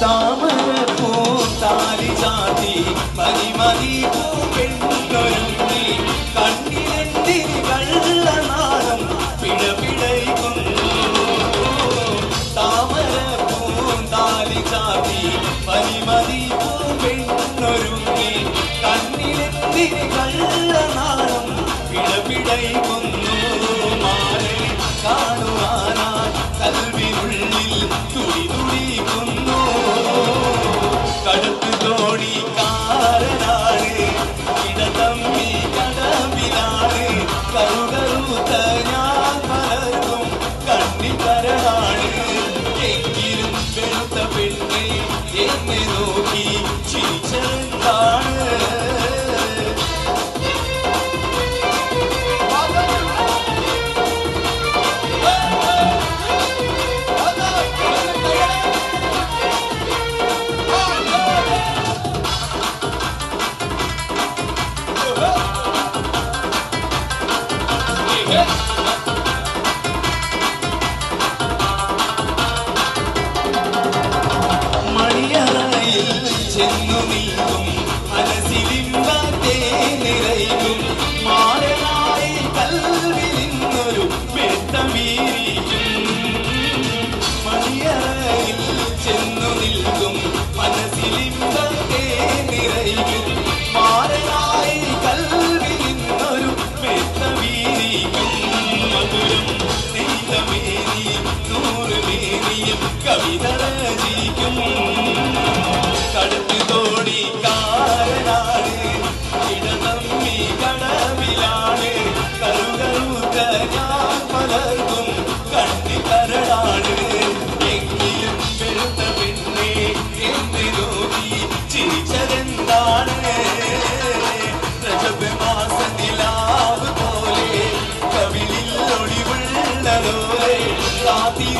தாமர பூத்தாரி சாதி மதிமதி பூப்பெண்கொருந்தி கண்ணிரண்டி வெள்ள நாளம் பிழபிழைக்கும் தாமர பூந்தாரி சாதி மதிமதி பூப்பெண்கொருந்தி கண்ணிரண்டி வெள்ள நாளம் பிழபிழைக்கும் மாலை காணுவானா கல்வி உள்ள Yeah.